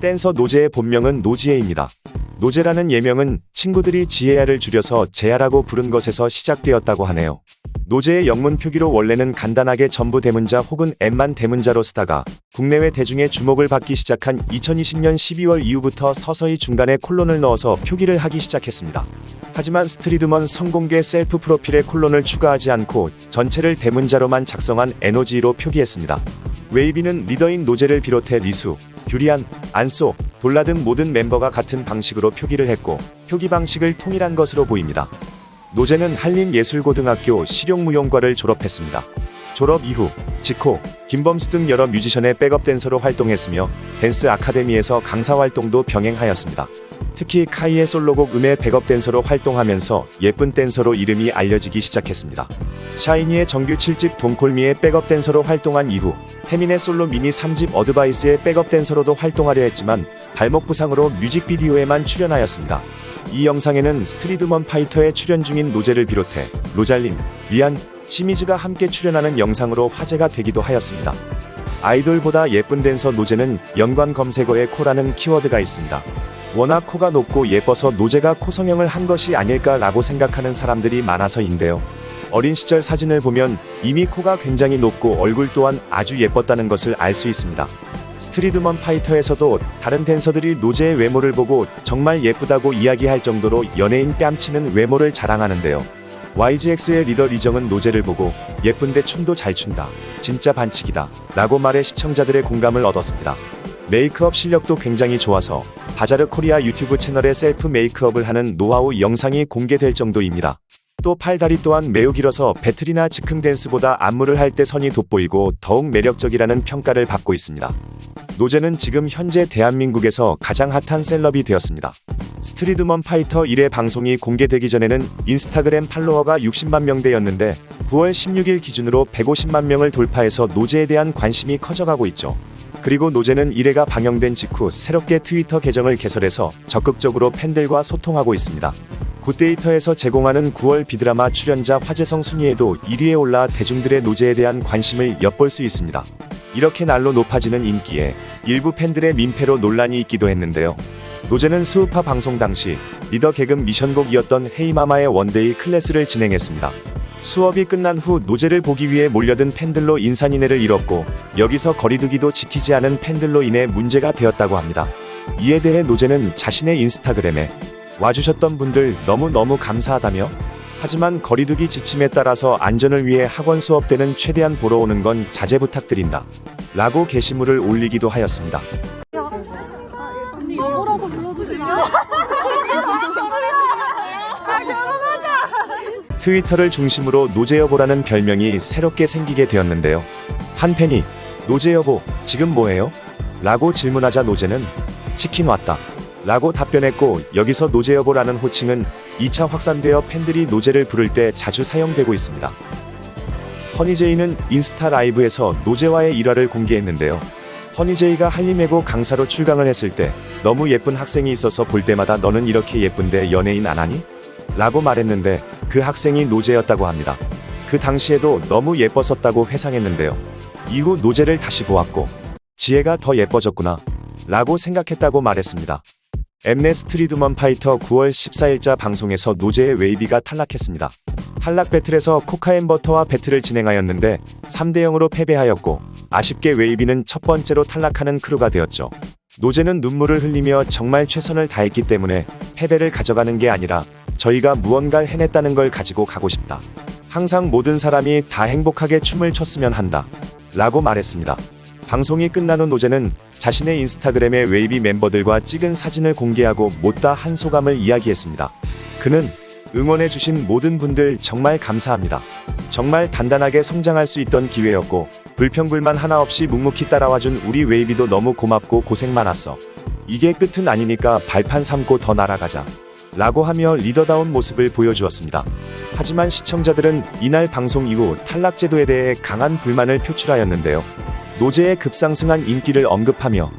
댄서 노제의 본명은 노지혜입니다. 노제라는 예명은 친구들이 지혜야를 줄여서 제야라고 부른 것에서 시작되었다고 하네요. 노제의 영문 표기로 원래는 간단하게 전부 대문자 혹은 M만 대문자로 쓰다가 국내외 대중의 주목을 받기 시작한 2020년 12월 이후부터 서서히 중간에 콜론을 넣어서 표기를 하기 시작했습니다. 하지만 스트리드먼 성공개 셀프 프로필에 콜론을 추가하지 않고 전체를 대문자로만 작성한 에너지로 표기했습니다. 웨이비는 리더인 노제를 비롯해 리수, 규리안, 안소, 돌라 등 모든 멤버가 같은 방식으로 표기를 했고 표기 방식을 통일한 것으로 보입니다. 노제는 한림예술고등학교 실용무용과를 졸업했습니다. 졸업 이후 지코, 김범수 등 여러 뮤지션의 백업 댄서로 활동했으며 댄스 아카데미에서 강사 활동도 병행하였습니다. 특히 카이의 솔로곡 음의 백업 댄서로 활동하면서 예쁜 댄서로 이름이 알려지기 시작했습니다. 샤이니의 정규 7집 돈콜미의 백업 댄서로 활동한 이후 태민의 솔로 미니 3집 어드바이스의 백업 댄서로도 활동하려 했지만 발목 부상으로 뮤직비디오에만 출연하였습니다. 이 영상에는 스트리드먼 파이터에 출연 중인 노제를 비롯해 로잘린, 리안, 시미즈가 함께 출연하는 영상으로 화제가 되기도 하였습니다. 아이돌보다 예쁜 댄서 노제는 연관 검색어에 코라는 키워드가 있습니다. 워낙 코가 높고 예뻐서 노제가 코 성형을 한 것이 아닐까라고 생각하는 사람들이 많아서인데요. 어린 시절 사진을 보면 이미 코가 굉장히 높고 얼굴 또한 아주 예뻤다는 것을 알 수 있습니다. 스트리드먼 파이터에서도 다른 댄서들이 노제의 외모를 보고 정말 예쁘다고 이야기할 정도로 연예인 뺨치는 외모를 자랑하는데요. YGX의 리더 리정은 노제를 보고 예쁜데 춤도 잘 춘다. 진짜 반칙이다. 라고 말해 시청자들의 공감을 얻었습니다. 메이크업 실력도 굉장히 좋아서 바자르 코리아 유튜브 채널에 셀프 메이크업을 하는 노하우 영상이 공개될 정도입니다. 또 팔다리 또한 매우 길어서 배틀이나 즉흥 댄스보다 안무를 할 때 선이 돋보이고 더욱 매력적이라는 평가를 받고 있습니다. 노제는 지금 현재 대한민국에서 가장 핫한 셀럽이 되었습니다. 스트리드먼 파이터 1회 방송이 공개되기 전에는 인스타그램 팔로워가 60만 명대였는데 9월 16일 기준으로 150만 명을 돌파해서 노제에 대한 관심이 커져가고 있죠. 그리고 노제는 1회가 방영된 직후 새롭게 트위터 계정을 개설해서 적극적으로 팬들과 소통하고 있습니다. 굿데이터에서 제공하는 9월 비드라마 출연자 화제성 순위에도 1위에 올라 대중들의 노제에 대한 관심을 엿볼 수 있습니다. 이렇게 날로 높아지는 인기에 일부 팬들의 민폐로 논란이 있기도 했는데요. 노제는 수우파 방송 당시 리더 개그 미션곡이었던 헤이마마의 원데이 클래스를 진행했습니다. 수업이 끝난 후 노제를 보기 위해 몰려든 팬들로 인산인해를 잃었고 여기서 거리두기도 지키지 않은 팬들로 인해 문제가 되었다고 합니다. 이에 대해 노제는 자신의 인스타그램에 와주셨던 분들 너무너무 감사하다며 하지만 거리두기 지침에 따라서 안전을 위해 학원 수업 때는 최대한 보러 오는 건 자제 부탁드린다. 라고 게시물을 올리기도 하였습니다. 언니 여보라고 불러도 돼요? 아 결혼하자! 트위터를 중심으로 노제여보라는 별명이 새롭게 생기게 되었는데요. 한 팬이 노제여보 지금 뭐해요? 라고 질문하자 노제는 치킨 왔다. 라고 답변했고 여기서 노제여보라는 호칭은 2차 확산되어 팬들이 노제를 부를 때 자주 사용되고 있습니다. 허니제이는 인스타 라이브에서 노제와의 일화를 공개했는데요. 허니제이가 한림예고 강사로 출강을 했을 때 너무 예쁜 학생이 있어서 볼 때마다 너는 이렇게 예쁜데 연예인 안 하니? 라고 말했는데 그 학생이 노제였다고 합니다. 그 당시에도 너무 예뻤었다고 회상했는데요. 이후 노제를 다시 보았고 지혜가 더 예뻐졌구나 라고 생각했다고 말했습니다. 엠넷 스트 리드먼 파이터 9월 14일자 방송에서 노제의 웨이비가 탈락했습니다. 탈락 배틀에서 코카앤버터와 배틀을 진행하였는데 3대 0으로 패배하였고 아쉽게 웨이비는 첫 번째로 탈락하는 크루가 되었죠. 노제는 눈물을 흘리며 정말 최선을 다했기 때문에 패배를 가져가는 게 아니라 저희가 무언가를 해냈다는 걸 가지고 가고 싶다. 항상 모든 사람이 다 행복하게 춤을 췄으면 한다. 라고 말했습니다. 방송이 끝난 후 노제는 자신의 인스타그램에 웨이비 멤버들과 찍은 사진을 공개하고 못다 한 소감을 이야기했습니다. 그는 응원해주신 모든 분들 정말 감사합니다. 정말 단단하게 성장할 수 있던 기회였고 불평불만 하나 없이 묵묵히 따라와준 우리 웨이비도 너무 고맙고 고생 많았어. 이게 끝은 아니니까 발판 삼고 더 날아가자. 라고 하며 리더다운 모습을 보여주었습니다. 하지만 시청자들은 이날 방송 이후 탈락 제도에 대해 강한 불만을 표출하였는데요. 노제의 급상승한 인기를 언급하며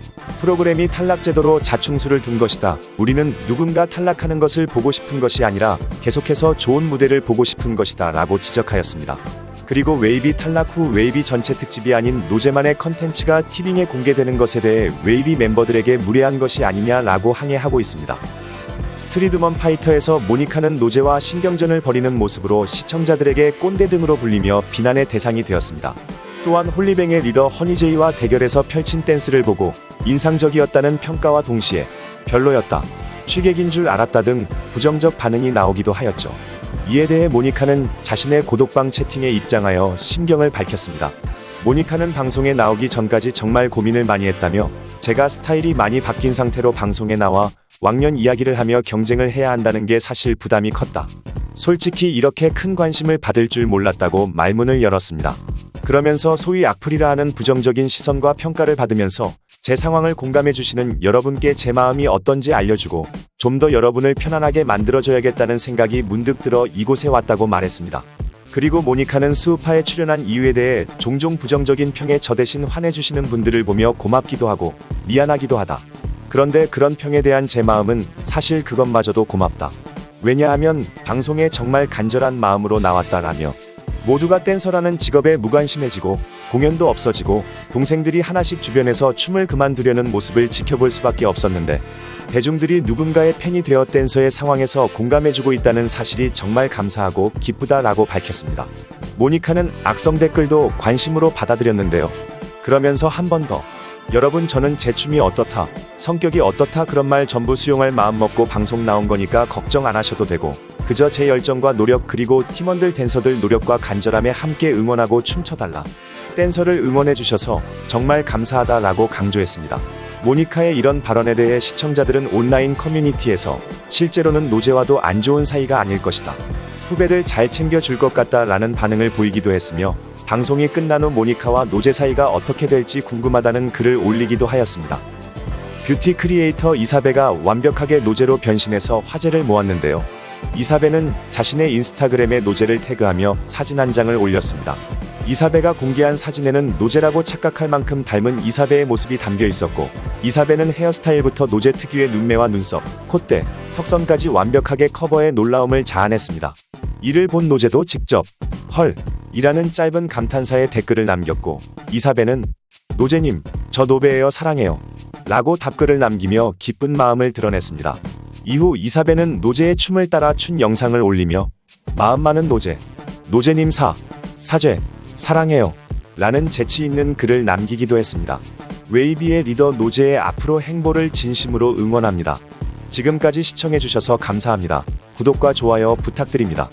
프로그램이 탈락 제도로 자충수를 둔 것이다. 우리는 누군가 탈락하는 것을 보고 싶은 것이 아니라 계속해서 좋은 무대를 보고 싶은 것이다. 라고 지적하였습니다. 그리고 웨이비 탈락 후 웨이비 전체 특집이 아닌 노제만의 컨텐츠가 티빙에 공개되는 것에 대해 웨이비 멤버들에게 무례한 것이 아니냐라고 항의하고 있습니다. 스트리드먼 파이터에서 모니카는 노제와 신경전을 벌이는 모습으로 시청자들에게 꼰대 등으로 불리며 비난의 대상이 되었습니다. 또한 홀리뱅의 리더 허니제이와 대결에서 펼친 댄스를 보고 인상적이었다는 평가와 동시에 별로였다, 취객인 줄 알았다 등 부정적 반응이 나오기도 하였죠. 이에 대해 모니카는 자신의 고독방 채팅에 입장하여 심경을 밝혔습니다. 모니카는 방송에 나오기 전까지 정말 고민을 많이 했다며 제가 스타일이 많이 바뀐 상태로 방송에 나와 왕년 이야기를 하며 경쟁을 해야 한다는 게 사실 부담이 컸다. 솔직히 이렇게 큰 관심을 받을 줄 몰랐다고 말문을 열었습니다. 그러면서 소위 악플이라 하는 부정적인 시선과 평가를 받으면서 제 상황을 공감해 주시는 여러분께 제 마음이 어떤지 알려주고 좀 더 여러분을 편안하게 만들어줘야겠다는 생각이 문득 들어 이곳에 왔다고 말했습니다. 그리고 모니카는 수우파에 출연한 이유에 대해 종종 부정적인 평에 저 대신 화내주시는 분들을 보며 고맙기도 하고 미안하기도 하다. 그런데 그런 평에 대한 제 마음은 사실 그것마저도 고맙다. 왜냐하면 방송에 정말 간절한 마음으로 나왔다라며 모두가 댄서라는 직업에 무관심해지고 공연도 없어지고 동생들이 하나씩 주변에서 춤을 그만두려는 모습을 지켜볼 수밖에 없었는데 대중들이 누군가의 팬이 되어 댄서의 상황에서 공감해주고 있다는 사실이 정말 감사하고 기쁘다라고 밝혔습니다. 모니카는 악성 댓글도 관심으로 받아들였는데요. 그러면서 한 번 더. 여러분 저는 제 춤이 어떻다, 성격이 어떻다 그런 말 전부 수용할 마음 먹고 방송 나온 거니까 걱정 안 하셔도 되고 그저 제 열정과 노력 그리고 팀원들 댄서들 노력과 간절함에 함께 응원하고 춤춰달라. 댄서를 응원해 주셔서 정말 감사하다라고 강조했습니다. 모니카의 이런 발언에 대해 시청자들은 온라인 커뮤니티에서 실제로는 노제와도 안 좋은 사이가 아닐 것이다. 후배들 잘 챙겨줄 것 같다라는 반응을 보이기도 했으며 방송이 끝난 후 모니카와 노제 사이가 어떻게 될지 궁금하다는 글을 올리기도 하였습니다. 뷰티 크리에이터 이사베가 완벽하게 노제로 변신해서 화제를 모았는데요. 이사베는 자신의 인스타그램에 노제를 태그하며 사진 한 장을 올렸습니다. 이사베가 공개한 사진에는 노제라고 착각할 만큼 닮은 이사베의 모습이 담겨 있었고, 이사베는 헤어스타일부터 노제 특유의 눈매와 눈썹, 콧대, 턱선까지 완벽하게 커버해 놀라움을 자아냈습니다. 이를 본 노제도 직접 헐 이라는 짧은 감탄사의 댓글을 남겼고 이사베는 노제님 저 노베예요 사랑해요 라고 답글을 남기며 기쁜 마음을 드러냈습니다. 이후 이사베는 노제의 춤을 따라 춘 영상을 올리며 마음 많은 노제 노제님 사 사죄 사랑해요 라는 재치 있는 글을 남기기도 했습니다. 웨이비의 리더 노제의 앞으로 행보를 진심으로 응원합니다. 지금까지 시청해주셔서 감사합니다. 구독과 좋아요 부탁드립니다.